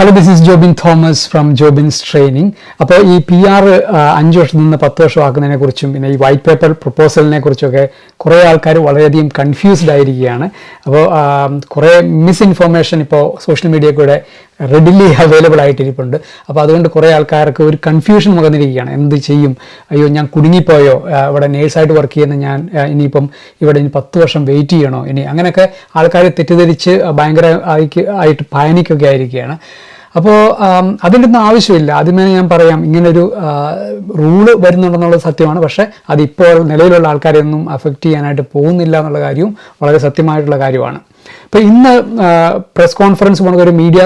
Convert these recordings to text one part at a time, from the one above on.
Hello this is Jobin Thomas from Jobin's training അപ്പോൾ ഈ P R അഞ്ച് വർഷത്തു നിന്ന് പത്ത് വർഷം ആക്കുന്നതിനെ കുറിച്ചും പിന്നെ ഈ വൈറ്റ് പേപ്പർ പ്രപ്പോസലിനെ കുറിച്ചൊക്കെ കുറേ ആൾക്കാർ വളരെയധികം കൺഫ്യൂസ്ഡ് ആയിരിക്കുകയാണ്. അപ്പോൾ കുറേ മിസ്ഇൻഫോർമേഷൻ ഇപ്പോൾ സോഷ്യൽ മീഡിയ കൂടെ റെഡിലി അവൈലബിൾ ആയിട്ടിരിപ്പുണ്ട്. അപ്പോൾ അതുകൊണ്ട് കുറേ ആൾക്കാർക്ക് ഒരു കൺഫ്യൂഷൻ മുഖന്നിരിക്കുകയാണ്. എന്ത് ചെയ്യും? അയ്യോ ഞാൻ കുടുങ്ങിപ്പോയോ? ഇവിടെ നേഴ്സായിട്ട് വർക്ക് ചെയ്യുന്ന ഞാൻ ഇനിയിപ്പം ഇവിടെ ഇനി പത്ത് വർഷം വെയിറ്റ് ചെയ്യണോ? ഇനി അങ്ങനെയൊക്കെ ആൾക്കാർ തെറ്റിദ്ധരിച്ച് ഭയങ്കര ആയിട്ട് പാനിക്കൊക്കെ ആയിരിക്കുകയാണ് അപ്പോൾ അതിന്റെ ഒന്നും ആവശ്യമില്ല. ആദ്യമേ ഞാൻ പറയാം ഇങ്ങനൊരു റൂൾ വരുന്നുണ്ടെന്നുള്ളത് സത്യമാണ്. പക്ഷേ അതിപ്പോൾ നിലവിലുള്ള ആൾക്കാരെയൊന്നും അഫക്റ്റ് ചെയ്യാനായിട്ട് പോകുന്നില്ല എന്നുള്ള കാര്യവും വളരെ സത്യമായിട്ടുള്ള കാര്യമാണ്. ഇപ്പോൾ ഇന്ന് പ്രസ് കോൺഫറൻസ് പോണ ഒരു മീഡിയ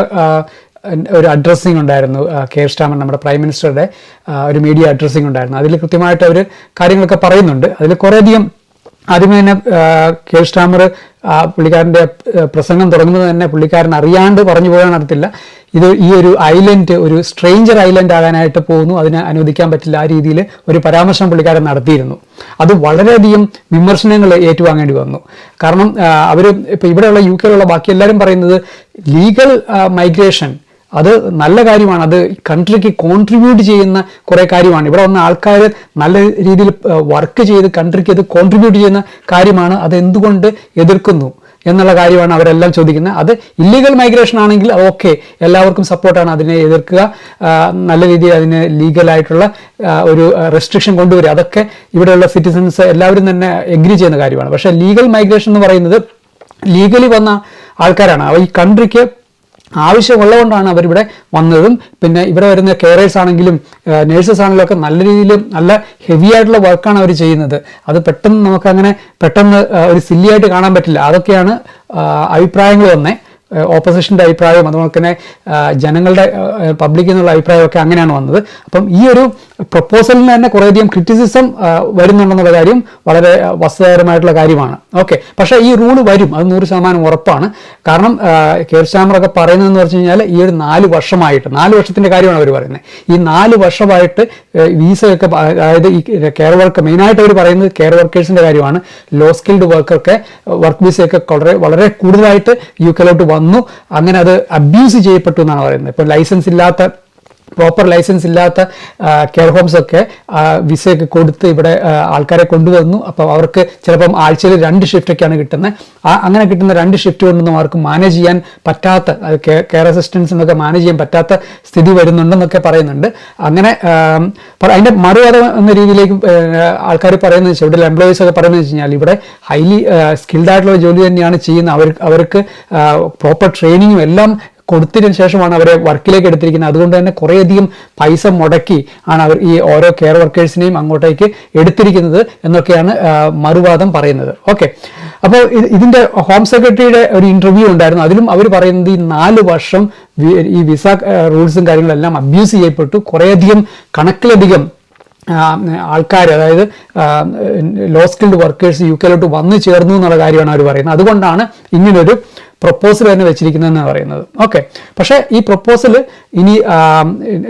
ഒരു അഡ്രസ്സിങ് ഉണ്ടായിരുന്നു കെയർ സ്റ്റാമർ നമ്മുടെ പ്രൈം മിനിസ്റ്ററുടെ ഒരു മീഡിയ അഡ്രസ്സിങ് ഉണ്ടായിരുന്നു. അതിൽ കൃത്യമായിട്ട് അവർ കാര്യങ്ങളൊക്കെ പറയുന്നുണ്ട്. അതിൽ കുറേയധികം ആദ്യമേ തന്നെ കെ സ്റ്റാമർ പുള്ളിക്കാരന്റെ പ്രസംഗം തുടങ്ങുന്നത് തന്നെ പുള്ളിക്കാരൻ അറിയാണ്ട് പറഞ്ഞു പോകാൻ നടത്തില്ല ഇത് ഈ ഒരു ഐലൻഡ് ഒരു സ്ട്രേഞ്ചർ ഐലൻഡ് ആകാനായിട്ട് പോകുന്നു. അതിനെ അനുവദിക്കാൻ പറ്റില്ല. ആ രീതിയിൽ ഒരു പരാമർശം പുള്ളിക്കാരൻ നടത്തിയിരുന്നു. അത് വളരെയധികം വിമർശനങ്ങൾ ഏറ്റുവാങ്ങേണ്ടി വന്നു. കാരണം അവർ ഇപ്പോൾ ഇവിടെയുള്ള യു കെയിലുള്ള ബാക്കി എല്ലാവരും പറയുന്നത് ലീഗൽ മൈഗ്രേഷൻ അത് നല്ല കാര്യമാണ്. അത് കൺട്രിക്ക് കോൺട്രിബ്യൂട്ട് ചെയ്യുന്ന കുറേ കാര്യമാണ്. ഇവിടെ വന്ന ആൾക്കാർ നല്ല രീതിയിൽ വർക്ക് ചെയ്ത് കൺട്രിക്ക് അത് കോൺട്രിബ്യൂട്ട് ചെയ്യുന്ന കാര്യമാണ് അത് എന്തുകൊണ്ട് എതിർക്കുന്നു എന്നുള്ള കാര്യമാണ് അവരെല്ലാം ചോദിക്കുന്നത്. അത് ഇല്ലീഗൽ മൈഗ്രേഷൻ ആണെങ്കിൽ ഓക്കെ എല്ലാവർക്കും സപ്പോർട്ടാണ് അതിനെ എതിർക്കുക. നല്ല രീതിയിൽ അതിന് ലീഗലായിട്ടുള്ള ഒരു റെസ്ട്രിക്ഷൻ കൊണ്ടുവരിക. അതൊക്കെ ഇവിടെയുള്ള സിറ്റിസൺസ് എല്ലാവരും തന്നെ എഗ്രി ചെയ്യുന്ന കാര്യമാണ്. പക്ഷേ ലീഗൽ മൈഗ്രേഷൻ എന്ന് പറയുന്നത് ലീഗലി വന്ന ആൾക്കാരാണ്. അവ ഈ കൺട്രിക്ക് ആവശ്യമുള്ളതുകൊണ്ടാണ് അവരിവിടെ വന്നതും. പിന്നെ ഇവിടെ വരുന്ന കെയറേഴ്സ് ആണെങ്കിലും നേഴ്സസ് ആണെങ്കിലും ഒക്കെ നല്ല രീതിയിൽ നല്ല ഹെവി ആയിട്ടുള്ള വർക്കാണ് അവർ ചെയ്യുന്നത്. അത് പെട്ടെന്ന് നമുക്കങ്ങനെ പെട്ടെന്ന് ഒരു സില്ലിയായിട്ട് കാണാൻ പറ്റില്ല. അതൊക്കെയാണ് അഭിപ്രായങ്ങൾ തന്നെ ഓപ്പോസിഷന്റെ അഭിപ്രായവും അതുപോലെ തന്നെ ജനങ്ങളുടെ പബ്ലിക്കിൽ നിന്നുള്ള അഭിപ്രായമൊക്കെ അങ്ങനെയാണ് വന്നത്. അപ്പം ഈ ഒരു പ്രപ്പോസലിന് തന്നെ കുറേയധികം ക്രിറ്റിസിസം വരുന്നുണ്ടെന്നുള്ള കാര്യം വളരെ വസ്തുതകരമായിട്ടുള്ള കാര്യമാണ്. ഓക്കെ പക്ഷേ ഈ റൂൾ വരും. അത് നൂറ് ശതമാനം ഉറപ്പാണ്. കാരണം കെയർ സ്റ്റാമറൊക്കെ പറയുന്നതെന്ന് വെച്ച് കഴിഞ്ഞാൽ ഈ ഒരു നാല് വർഷമായിട്ട് നാല് വർഷത്തിന്റെ കാര്യമാണ് അവർ പറയുന്നത് ഈ നാല് വർഷമായിട്ട് വീസയൊക്കെ അതായത് ഈ കെയർ വർക്ക് മെയിനായിട്ട് അവർ പറയുന്നത് കെയർ വർക്കേഴ്സിന്റെ കാര്യമാണ്. ലോ സ്കിൽഡ് വർക്കൊക്കെ വർക്ക് വീസയൊക്കെ വളരെ വളരെ കൂടുതലായിട്ട് യു കെയിലോട്ട് വന്നു അങ്ങനെ അത് അബ്യൂസ് ചെയ്യപ്പെട്ടു എന്നാണ് പറയുന്നത്. ഇപ്പോൾ ലൈസൻസ് ഇല്ലാത്ത പ്രോപ്പർ ലൈസൻസ് ഇല്ലാത്ത കെയർ ഹോംസ് ഒക്കെ വിസയൊക്കെ കൊടുത്ത് ഇവിടെ ആൾക്കാരെ കൊണ്ടുവന്നു. അപ്പോൾ അവർക്ക് ചിലപ്പം ആഴ്ചയിൽ രണ്ട് ഷിഫ്റ്റൊക്കെയാണ് കിട്ടുന്നത്. ആ അങ്ങനെ കിട്ടുന്ന രണ്ട് ഷിഫ്റ്റ് കൊണ്ടൊന്നും അവർക്ക് മാനേജ് ചെയ്യാൻ പറ്റാത്ത കെയർ അസിസ്റ്റൻസിനൊക്കെ മാനേജ് ചെയ്യാൻ പറ്റാത്ത സ്ഥിതി വരുന്നുണ്ടെന്നൊക്കെ പറയുന്നുണ്ട്. അങ്ങനെ അതിന്റെ മറുപടി എന്ന രീതിയിലേക്ക് ആൾക്കാർ പറയുന്നത് വെച്ചാൽ ഇവിടെ എംപ്ലോയീസ് ഒക്കെ പറയുന്നത് വെച്ച് കഴിഞ്ഞാൽ ഇവിടെ ഹൈലി സ്കിൽഡ് ആയിട്ടുള്ള ജോലി തന്നെയാണ് ചെയ്യുന്നത്. അവർ അവർക്ക് പ്രോപ്പർ ട്രെയിനിങ്ങും എല്ലാം കൊടുത്തതിന് ശേഷമാണ് അവരെ വർക്കിലേക്ക് എടുത്തിരിക്കുന്നത്. അതുകൊണ്ട് തന്നെ കുറേയധികം പൈസ മുടക്കി ആണ് അവർ ഈ ഓരോ കെയർ വർക്കേഴ്സിനെയും അങ്ങോട്ടേക്ക് എടുത്തിരിക്കുന്നത് എന്നൊക്കെയാണ് മറുവാദം പറയുന്നത്. ഓക്കെ അപ്പോൾ ഇതിന്റെ ഹോം സെക്രട്ടറിയുടെ ഒരു ഇന്റർവ്യൂ ഉണ്ടായിരുന്നു. അതിലും അവർ പറയുന്നത് ഈ നാല് വർഷം ഈ വിസ റൂൾസും കാര്യങ്ങളെല്ലാം അബ്യൂസ് ചെയ്യപ്പെട്ടു. കുറേയധികം കണക്കിലധികം ആൾക്കാർ അതായത് ലോ സ്കിൽഡ് വർക്കേഴ്സ് യു കെയിലോട്ട് വന്നു ചേർന്നു എന്നുള്ള കാര്യമാണ് അവർ പറയുന്നത്. അതുകൊണ്ടാണ് ഇങ്ങനൊരു പ്രപ്പോസൽ തന്നെ വെച്ചിരിക്കുന്നതെന്നാണ് പറയുന്നത്. ഓക്കെ പക്ഷേ ഈ പ്രപ്പോസൽ ഇനി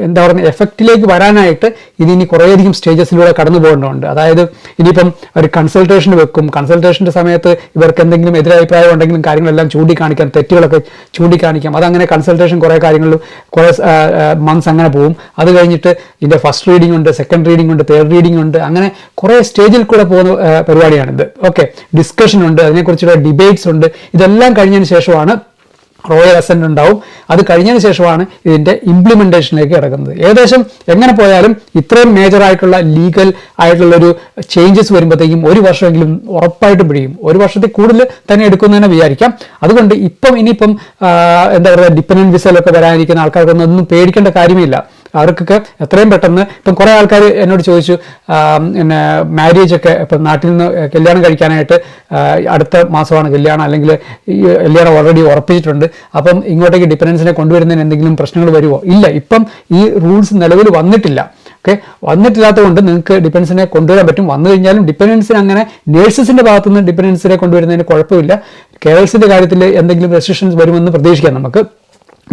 എന്താ പറയുക എഫക്റ്റിലേക്ക് വരാനായിട്ട് ഇത് ഇനി കുറേയധികം സ്റ്റേജസിലൂടെ കടന്നു പോകേണ്ടതുണ്ട്. അതായത് ഇനിയിപ്പം ഒരു കൺസൾട്ടേഷൻ വെക്കും. കൺസൾട്ടേഷന്റെ സമയത്ത് ഇവർക്ക് എന്തെങ്കിലും എതിരഭിപ്രായം ഉണ്ടെങ്കിലും കാര്യങ്ങളെല്ലാം ചൂണ്ടിക്കാണിക്കാം. തെറ്റുകളൊക്കെ ചൂണ്ടിക്കാണിക്കാം. അതങ്ങനെ കൺസൾട്ടേഷൻ കുറേ കാര്യങ്ങളിൽ കുറേ മന്ത്സ് അങ്ങനെ പോകും അത് കഴിഞ്ഞിട്ട് ഇതിന്റെ ഫസ്റ്റ് റീഡിംഗ് ഉണ്ട് സെക്കൻഡ് റീഡിംഗ് ഉണ്ട് തേർഡ് റീഡിംഗ് ഉണ്ട്. അങ്ങനെ കുറേ സ്റ്റേജിൽ കൂടെ പോകുന്ന പരിപാടിയാണിത്. ഓക്കെ ഡിസ്കഷൻ ഉണ്ട് അതിനെക്കുറിച്ചുള്ള ഡിബേറ്റ്സ് ഉണ്ട്. ഇതെല്ലാം കഴിഞ്ഞതിന് ശേഷമാണ് റോയൽ അസെന്റ് ഉണ്ടാവും. അത് കഴിഞ്ഞതിന് ശേഷമാണ് ഇതിന്റെ ഇംപ്ലിമെന്റേഷനിലേക്ക് കിടക്കുന്നത്. ഏകദേശം എങ്ങനെ പോയാലും ഇത്രയും മേജറായിട്ടുള്ള ലീഗൽ ആയിട്ടുള്ള ഒരു ചേഞ്ചസ് വരുമ്പോഴത്തേക്കും ഒരു വർഷമെങ്കിലും ഉറപ്പായിട്ടും പിടിക്കും ഒരു വർഷത്തിൽ കൂടുതൽ തന്നെ എടുക്കുന്നതിനെ വിചാരിക്കാം. അതുകൊണ്ട് ഇപ്പം ഇനിയിപ്പം എന്താ പറയുക ഡിപ്പെൻഡന്റ് വിസയിലൊക്കെ വരാനിരിക്കുന്ന ആൾക്കാർക്കൊന്നും ഒന്നും പേടിക്കേണ്ട കാര്യമില്ല. അവർക്കൊക്കെ എത്രയും പെട്ടെന്ന് ഇപ്പം കുറേ ആൾക്കാർ എന്നോട് ചോദിച്ചു പിന്നെ മാരേജ് ഒക്കെ ഇപ്പം നാട്ടിൽ നിന്ന് കല്യാണം കഴിക്കാനായിട്ട് അടുത്ത മാസമാണ് കല്യാണം അല്ലെങ്കിൽ കല്യാണം ഓൾറെഡി ഉറപ്പിച്ചിട്ടുണ്ട്. അപ്പം ഇങ്ങോട്ടേക്ക് ഡിപ്പെൻഡൻസിനെ കൊണ്ടുവരുന്നതിന് എന്തെങ്കിലും പ്രശ്നങ്ങൾ വരുമോ ഇല്ല. ഇപ്പം ഈ റൂൾസ് നിലവിൽ വന്നിട്ടില്ല. ഓക്കെ? വന്നിട്ടില്ലാത്തതുകൊണ്ട് നിങ്ങൾക്ക് ഡിപ്പെൻഡൻസിനെ കൊണ്ടുവരാൻ പറ്റും. വന്നു കഴിഞ്ഞാലും ഡിപ്പെൻഡൻസിന് അങ്ങനെ നേഴ്സസിന്റെ ഭാഗത്തു നിന്ന് ഡിപ്പെൻഡൻസിനെ കൊണ്ടുവരുന്നതിന് കുഴപ്പമില്ല. കേരളത്തിന്റെ കാര്യത്തിൽ എന്തെങ്കിലും റെസ്ട്രിക്ഷൻസ് വരുമെന്ന് പ്രതീക്ഷിക്കാം നമുക്ക്.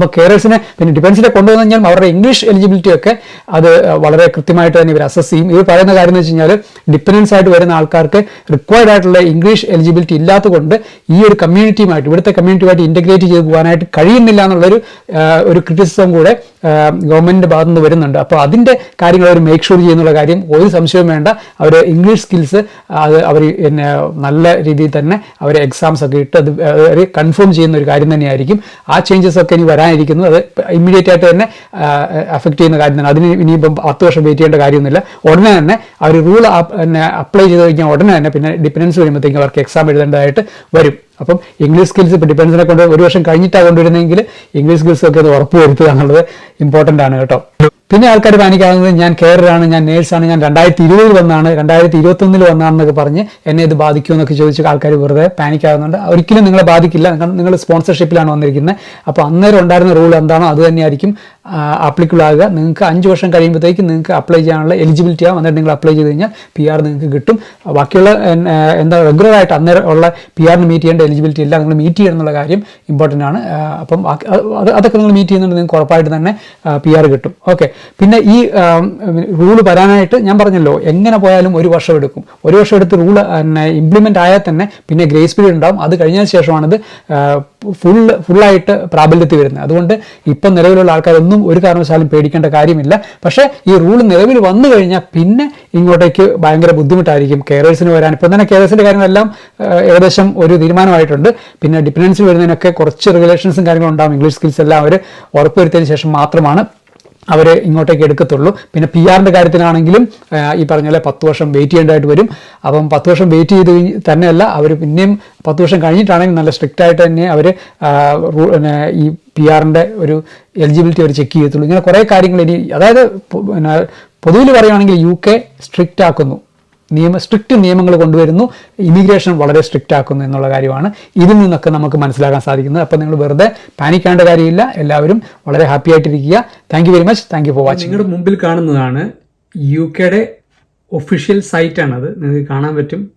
അപ്പോൾ കേരളസിനെ പിന്നെ ഡിഫൻസിനെ കൊണ്ടുവന്നു കഴിഞ്ഞാൽ അവരുടെ ഇംഗ്ലീഷ് എലിജിബിലിറ്റി ഒക്കെ അത് വളരെ കൃത്യമായിട്ട് തന്നെ ഇവർ അസസ് ചെയ്യും. ഇവർ പറയുന്ന കാര്യം എന്ന് വെച്ച് കഴിഞ്ഞാൽ ഡിപ്പെൻഡൻസ് ആയിട്ട് വരുന്ന ആൾക്കാർക്ക് റിക്വയർഡ് ആയിട്ടുള്ള ഇംഗ്ലീഷ് എലിജിബിലിറ്റി ഇല്ലാത്തതുകൊണ്ട് ഈ ഒരു കമ്മ്യൂണിറ്റിയുമായിട്ട് ഇവിടുത്തെ കമ്മ്യൂണിറ്റിയുമായിട്ട് ഇന്റഗ്രേറ്റ് ചെയ്ത് പോകാനായിട്ട് കഴിയുന്നില്ല എന്നുള്ളൊരു ഒരു ക്രിറ്റിസിസം കൂടെ ഗവൺമെന്റിന്റെ ഭാഗത്തുനിന്ന് വരുന്നുണ്ട്. അപ്പോൾ അതിന്റെ കാര്യങ്ങൾ അവർ മേക്ക് ഷുവർ ചെയ്യുന്നുള്ള കാര്യം ഒരു സംശയവും വേണ്ട. അവർ ഇംഗ്ലീഷ് സ്കിൽസ് അത് അവർ പിന്നെ നല്ല രീതിയിൽ തന്നെ അവർ എക്സാംസ് ഒക്കെ ഇട്ട് അത് കൺഫേം ചെയ്യുന്ന ഒരു കാര്യം തന്നെയായിരിക്കും. ആ ചേഞ്ചസ് ഒക്കെ ഇനി വരാനിരിക്കുന്നു അത് ഇമ്മീഡിയറ്റ് ആയിട്ട് തന്നെ അഫക്ട് ചെയ്യുന്ന കാര്യം തന്നെ. അതിന് ഇനിയിപ്പം പത്ത് വർഷം വെയിറ്റ് ചെയ്യേണ്ട കാര്യമൊന്നുമില്ല. ഉടനെ തന്നെ അവർ റൂൾ അപ്ലൈ ചെയ്ത് കഴിഞ്ഞാൽ ഉടനെ തന്നെ പിന്നെ ഡിപ്പെൻഡൻസ് വരുമ്പോഴത്തേക്കും അവർക്ക് എക്സാം എഴുതേണ്ടതായിട്ട് വരും. അപ്പം ഇംഗ്ലീഷ് സ്കിൽസ് ഇപ്പോൾ ഡിപ്പെൻഡൻസിനെ കൊണ്ട് ഒരു വർഷം കഴിഞ്ഞിട്ടാണ് കൊണ്ടുവരുന്നതെങ്കിൽ ഇംഗ്ലീഷ് സ്കിൽസ് ഒക്കെ അത് ഉറപ്പ് വരുത്തുക എന്നുള്ളത് ഇമ്പോർട്ടന്റ് ആണ് കേട്ടോ. പിന്നെ ആൾക്കാർ പാനിക്കാവുന്നത് ഞാൻ കെയറാണ് ഞാൻ നേഴ്സാണ് ഞാൻ രണ്ടായിരത്തി ഇരുപതിൽ വന്നാണ് രണ്ടായിരത്തി ഇരുപത്തൊന്നിൽ വന്നാണെന്നൊക്കെ പറഞ്ഞ് എന്നെ ഇത് ബാധിക്കുമോ എന്നൊക്കെ ചോദിച്ച് ആൾക്കാർ വെറുതെ പാനിക്കാവുന്നുണ്ട്. ഒരിക്കലും നിങ്ങളെ ബാധിക്കില്ല. നിങ്ങൾ- സ്പോൺസർഷിപ്പിലാണ് വന്നിരിക്കുന്നത് അപ്പോൾ അന്നേരം ഉണ്ടായിരുന്ന റൂൾ എന്താണോ അത് തന്നെയായിരിക്കും ആപ്ലിക്കബിൾ ആകുക. നിങ്ങൾക്ക് അഞ്ച് വർഷം കഴിയുമ്പോഴത്തേക്ക് നിങ്ങൾക്ക് അപ്ലൈ ചെയ്യാനുള്ള എലിജിബിലിറ്റി ആവും എന്നിട്ട് നിങ്ങൾ അപ്ലൈ ചെയ്ത് കഴിഞ്ഞാൽ പി ആർ നിങ്ങൾക്ക് കിട്ടും. ബാക്കിയുള്ള എന്താ റെഗുലർ ആയിട്ട് അന്നേരം ഉള്ള പി ആറിന് മീറ്റ് ചെയ്യേണ്ട എലിജിബിലിറ്റി ഇല്ല നിങ്ങൾ മീറ്റ് ചെയ്യണം എന്നുള്ള കാര്യം ഇമ്പോർട്ടന്റ് ആണ്. അപ്പം അതൊക്കെ നിങ്ങൾ മീറ്റ് ചെയ്യുന്നുണ്ട് നിങ്ങൾക്ക് ഉറപ്പായിട്ട് തന്നെ പി ആർ കിട്ടും. ഓക്കെ പിന്നെ ഈ റൂൾ വരാനായിട്ട് ഞാൻ പറഞ്ഞല്ലോ എങ്ങനെ പോയാലും ഒരു വർഷം എടുക്കും. ഒരു വർഷം എടുത്ത് റൂൾ ഇംപ്ലിമെന്റ് ആയാൽ തന്നെ പിന്നെ ഗ്രേസ് പീരീഡ് ഉണ്ടാവും. അത് കഴിഞ്ഞതിന് ശേഷമാണിത് ഫുൾ ഫുള്ളായിട്ട് പ്രാബല്യത്തിൽ വരുന്നത്. അതുകൊണ്ട് ഇപ്പം നിലവിലുള്ള ആൾക്കാരൊന്നും ഒരു കാരണവശാലും പേടിക്കേണ്ട കാര്യമില്ല. പക്ഷേ ഈ റൂൾ നിലവിൽ വന്നു കഴിഞ്ഞാൽ പിന്നെ ഇങ്ങോട്ടേക്ക് ഭയങ്കര ബുദ്ധിമുട്ടായിരിക്കും. കെയറേഴ്സിന് വരാൻ. ഇപ്പം തന്നെ കെയറേഴ്സിന്റെ കാര്യങ്ങളെല്ലാം ഏകദേശം ഒരു തീരുമാനമായിട്ടുണ്ട്. പിന്നെ ഡിപ്പെൻഡൻസി വരുന്നതിനൊക്കെ കുറച്ച് റെഗുലേഷൻസും കാര്യങ്ങളും ഉണ്ടാകും ഇംഗ്ലീഷ് സ്കിൽസ് എല്ലാം അവർ ഉറപ്പുവരുത്തിയതിന് ശേഷം മാത്രമാണ് അവർ ഇങ്ങോട്ടേക്ക് എടുക്കത്തുള്ളൂ. പിന്നെ പി ആറിന്റെ കാര്യത്തിലാണെങ്കിലും ഈ പറഞ്ഞ പോലെ പത്ത് വർഷം വെയിറ്റ് ചെയ്യേണ്ടതായിട്ട് വരും. അപ്പം പത്ത് വർഷം വെയിറ്റ് ചെയ്ത് തന്നെയല്ല അവർ പിന്നെയും പത്ത് വർഷം കഴിഞ്ഞിട്ടാണെങ്കിൽ നല്ല സ്ട്രിക്റ്റ് ആയിട്ട് തന്നെ അവർ ഈ പി ആറിന്റെ ഒരു എലിജിബിലിറ്റി അവർ ചെക്ക് ചെയ്യത്തുള്ളൂ. ഇങ്ങനെ കുറേ കാര്യങ്ങൾ ഇനി അതായത് പിന്നെ പൊതുവിൽ പറയുകയാണെങ്കിൽ യു കെ സ്ട്രിക്റ്റ് ആക്കുന്നു. നിയമ സ്ട്രിക്റ്റ് നിയമങ്ങൾ കൊണ്ടുവരുന്നു. ഇമിഗ്രേഷൻ വളരെ സ്ട്രിക്റ്റ് ആക്കുന്നു എന്നുള്ള കാര്യമാണ്. ഇതിൽ നിന്നൊക്കെ നമുക്ക് മനസ്സിലാക്കാൻ സാധിക്കുന്നത്. അപ്പോൾ നിങ്ങൾ വെറുതെ പാനിക്കേണ്ട കാര്യമില്ല. എല്ലാവരും വളരെ ഹാപ്പി ആയിട്ടിരിക്കുക. Thank you very much thank you for watching നിങ്ങളുടെ മുമ്പിൽ കാണുന്നതാണ് യു കെയുടെ ഒഫീഷ്യൽ സൈറ്റാണത് നിങ്ങൾക്ക് കാണാൻ പറ്റും.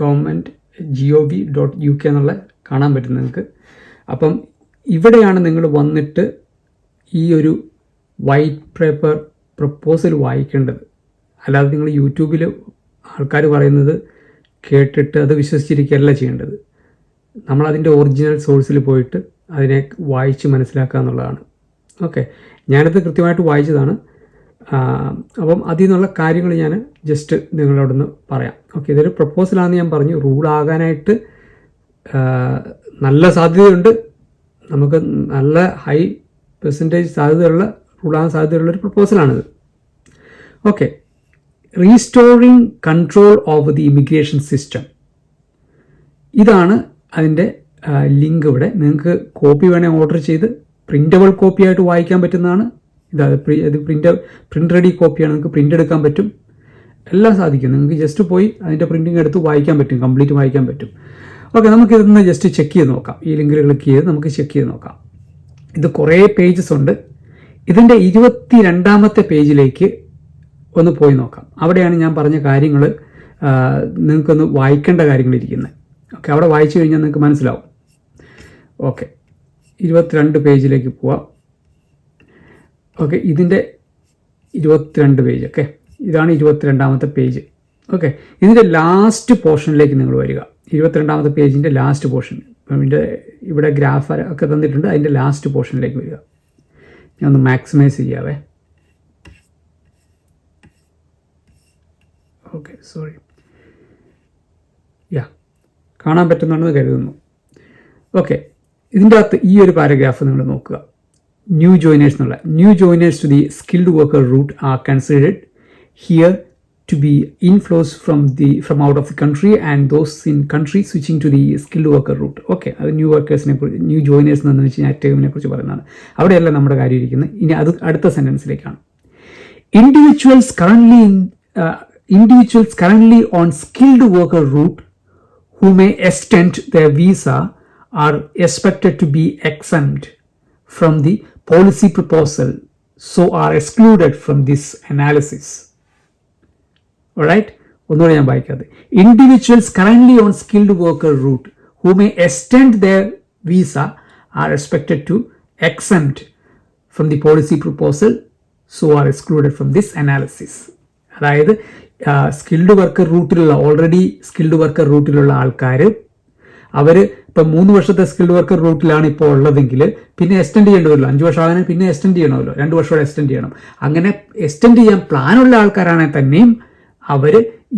Government G O V dot U K എന്നുള്ള കാണാൻ പറ്റും നിങ്ങൾക്ക്. അപ്പം ഇവിടെയാണ് നിങ്ങൾ വന്നിട്ട് ഈ ഒരു വൈറ്റ് പേപ്പർ പ്രപ്പോസൽ വായിക്കേണ്ടത്. അല്ലാതെ നിങ്ങൾ യൂട്യൂബിൽ ആൾക്കാർ പറയുന്നത് കേട്ടിട്ട് അത് വിശ്വസിച്ചിരിക്കുകയല്ല ചെയ്യേണ്ടത്. നമ്മൾ അതിന്റെ ഒറിജിനൽ സോഴ്സിൽ പോയിട്ട് അതിനെ വായിച്ച് മനസ്സിലാക്കുക എന്നുള്ളതാണ്. ഓക്കെ. ഞാനത് കൃത്യമായിട്ട് വായിച്ചതാണ്. അപ്പം അതിൽ നിന്നുള്ള കാര്യങ്ങൾ ഞാൻ ജസ്റ്റ് നിങ്ങളോടൊന്ന് പറയാം. ഓക്കെ. ഇതൊരു പ്രപ്പോസലാണെന്ന് ഞാൻ പറഞ്ഞു. ആ, നല്ല സാധ്യതയുണ്ട്. നമുക്ക് നല്ല ഹൈ പെർസെന്റേജ് സാധ്യതയുള്ള റൂളാകാൻ സാധ്യതയുള്ള ഒരു പ്രപ്പോസലാണിത് okay. Restoring control of the immigration system ഇതാണ് അതിന്റെ ലിങ്ക് ഇവിടെ. നിങ്ങൾക്ക് കോപ്പി വേണേൽ ഓർഡർ ചെയ്ത് പ്രിന്റബിൾ കോപ്പി ആയിട്ട് വായിക്കാൻ പറ്റുന്നതാണ്. ഇതാ ഇത് പ്രിന്റ് പ്രിന്റ് റെഡി കോപ്പിയാണ് നിങ്ങൾക്ക് പ്രിന്റ് എടുക്കാൻ പറ്റും. എല്ലാം സാധിക്കും. നിങ്ങൾക്ക് ജസ്റ്റ് പോയി അതിന്റെ പ്രിന്റിങ് എടുത്ത് വായിക്കാൻ പറ്റും. കംപ്ലീറ്റ് വായിക്കാൻ പറ്റും. ഓക്കെ നമുക്ക് ഇതൊന്ന് ജസ്റ്റ് ചെക്ക് ചെയ്ത് നോക്കാം. ഈ ലിങ്കിൽ ക്ലിക്ക് ചെയ്ത് നമുക്ക് ചെക്ക് ചെയ്ത് നോക്കാം. ഇത് കുറേ പേജസ് ഉണ്ട്. ഇതിന്റെ ഇരുപത്തി രണ്ടാമത്തെ പേജിലേക്ക് ഒന്ന് പോയി നോക്കാം. അവിടെയാണ് ഞാൻ പറഞ്ഞ കാര്യങ്ങൾ നിങ്ങൾക്കൊന്ന് വായിക്കേണ്ട കാര്യങ്ങൾ ഇരിക്കുന്നത്. ഓക്കെ അവിടെ വായിച്ചു കഴിഞ്ഞാൽ നിങ്ങൾക്ക് മനസ്സിലാവും. ഓക്കെ ഇരുപത്തിരണ്ട് പേജിലേക്ക് പോവാം. ഓക്കെ ഇതിന്റെ ഇരുപത്തിരണ്ട് പേജ് ഓക്കെ ഇതാണ് ഇരുപത്തിരണ്ടാമത്തെ പേജ്. ഓക്കെ ഇതിന്റെ ലാസ്റ്റ് പോർഷനിലേക്ക് നിങ്ങൾ വരിക. ഇരുപത്തിരണ്ടാമത്തെ പേജിന്റെ ലാസ്റ്റ് പോർഷൻ ഇതിന്റെ ഇവിടെ ഗ്രാഫ് ഒക്കെ തന്നിട്ടുണ്ട് അതിന്റെ ലാസ്റ്റ് പോർഷനിലേക്ക് വരിക. ഞാൻ ഒന്ന് മാക്സിമൈസ് ചെയ്യാവേ. ഓക്കെ സോറി യാ കാണാൻ പറ്റുന്നുണ്ടെന്ന് കരുതുന്നു. ഓക്കെ ഇതിന്റെ അകത്ത് ഈ ഒരു പാരഗ്രാഫ് നിങ്ങൾ നോക്കുക. ന്യൂ ജോയിനേഴ്സ് എന്നുള്ള. New joiners to the skilled worker route are considered here to be inflows from the from out of the country and those in country switching to the skilled worker route okay അത് new വർക്കേഴ്സിനെ കുറിച്ച് new joiners എന്ന് വെച്ച് കഴിഞ്ഞാൽ ടേമിനെ കുറിച്ച് പറയുന്നതാണ്. അവിടെയല്ല നമ്മുടെ കാര്യം ഇരിക്കുന്നത്. ഇനി അത് അടുത്ത സെന്റൻസിലേക്കാണ് individuals in, uh, individuals currently on skilled worker route who may extend their visa are expected to be exempt from the policy proposal so are excluded from this analysis alright ഒന്നുകൂടെ ഞാൻ വായിക്കാതെ individuals current on skilled worker route who may extend their visa are expected to except from the policy proposal so are excluded from this analysis അതായത് skilled worker റൂട്ടിലുള്ള already skilled worker റൂട്ടിലുള്ള ആൾക്കാർ അവർ ഇപ്പം മൂന്ന് വർഷത്തെ സ്കിൽഡ് വർക്കർ റൂട്ടിലാണ് ഇപ്പോൾ ഉള്ളതെങ്കിൽ പിന്നെ എക്സ്റ്റെൻഡ് ചെയ്യേണ്ടി അഞ്ച് വർഷം ആകാനും പിന്നെ എക്സ്റ്റെൻഡ് ചെയ്യണമല്ലോ. രണ്ട് വർഷം എക്സ്റ്റെൻഡ് ചെയ്യണം. അങ്ങനെ എക്സ്റ്റെൻഡ് ചെയ്യാൻ പ്ലാനുള്ള ആൾക്കാരാണെങ്കിൽ തന്നെയും അവർ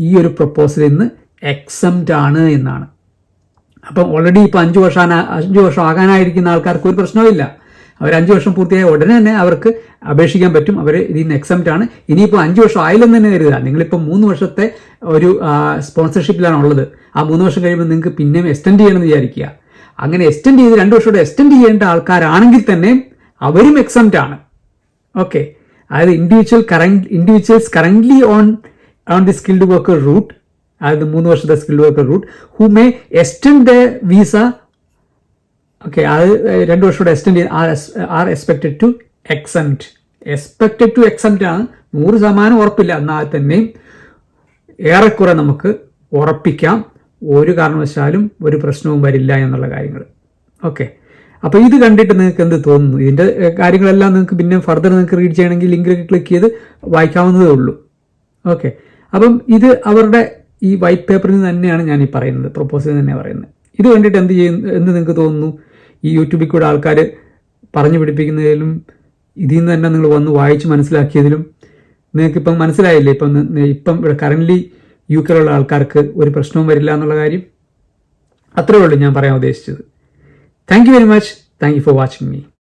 ഈ ഒരു പ്രപ്പോസലിൽ നിന്ന് എക്സംറ്റ് ആണ് എന്നാണ്. അപ്പം ഓൾറെഡി ഇപ്പോൾ അഞ്ച് വർഷം അഞ്ച് വർഷം ആകാനായിരിക്കുന്ന ആൾക്കാർക്ക് ഒരു പ്രശ്നവുമില്ല അവർ അഞ്ച് വർഷം പൂർത്തിയായ ഉടനെ തന്നെ അവർക്ക് അപേക്ഷിക്കാൻ പറ്റും. അവർ ഇതിൽ നിന്ന് എക്സംറ്റ് ആണ്. ഇനിയിപ്പോൾ അഞ്ച് വർഷം ആയില്ലെന്ന് തന്നെ കരുതുക. നിങ്ങളിപ്പോൾ മൂന്ന് വർഷത്തെ ഒരു സ്പോൺസർഷിപ്പിലാണ് ഉള്ളത്. ആ മൂന്ന് വർഷം കഴിയുമ്പോൾ നിങ്ങൾക്ക് പിന്നെയും എക്സ്റ്റെൻഡ് ചെയ്യണമെന്ന് വിചാരിക്കുക. അങ്ങനെ എക്സ്റ്റെൻഡ് ചെയ്ത് രണ്ട് വർഷം എക്സ്റ്റെൻഡ് ചെയ്യേണ്ട ആൾക്കാരാണെങ്കിൽ തന്നെ അവരും എക്സംറ്റ് ആണ്. ഓക്കെ അതായത് individual current individuals currently on on the skilled worker route അതായത് മൂന്ന് വർഷത്തെ skilled worker route who may extend the visa okay അത് രണ്ട് വർഷം കൂടെ എക്സ്റ്റെൻഡ് ചെയ്ത് are expected to exempt expected to exempt ആണ്. നൂറ് ശതമാനം ഉറപ്പില്ല. എന്നാൽ തന്നെയും ഏറെക്കുറെ നമുക്ക് ഉറപ്പിക്കാം. ഒരു കാരണവശാലും ഒരു പ്രശ്നവും വരില്ല എന്നുള്ള കാര്യങ്ങൾ. ഓക്കെ അപ്പോൾ ഇത് കണ്ടിട്ട് നിങ്ങൾക്ക് എന്ത് തോന്നുന്നു? ഇതിന്റെ കാര്യങ്ങളെല്ലാം നിങ്ങൾക്ക് പിന്നെ ഫർദർ നിങ്ങൾക്ക് റീഡ് ചെയ്യണമെങ്കിൽ ലിങ്കിൽ ക്ലിക്ക് ചെയ്ത് വായിക്കാവുന്നതേ ഉള്ളൂ. ഓക്കെ അപ്പം ഇത് അവരുടെ ഈ വൈറ്റ് പേപ്പറിൽ തന്നെയാണ് ഞാൻ ഈ പറയുന്നത് പ്രൊപ്പോസൽ തന്നെയാണ് പറയുന്നത്. ഇത് കണ്ടിട്ട് എന്ത് ചെയ്യുന്നു എന്ത് നിങ്ങൾക്ക് തോന്നുന്നു? ഈ യൂട്യൂബിൽ കൂടെ ആൾക്കാർ പറഞ്ഞു പിടിപ്പിക്കുന്നതിലും ഇതിൽ നിന്ന് തന്നെ നിങ്ങൾ വന്ന് വായിച്ച് മനസ്സിലാക്കിയതിലും നിങ്ങൾക്കിപ്പം മനസ്സിലായില്ലേ? ഇപ്പം ഇപ്പം ഇവിടെ കറന്റ്ലി യു കെയിലുള്ള ആൾക്കാർക്ക് ഒരു പ്രശ്നവും വരില്ല എന്നുള്ള കാര്യം? അത്രേ ഉള്ളൂ ഞാൻ പറയാൻ ഉദ്ദേശിച്ചത്. Thank you very much thank you for watching me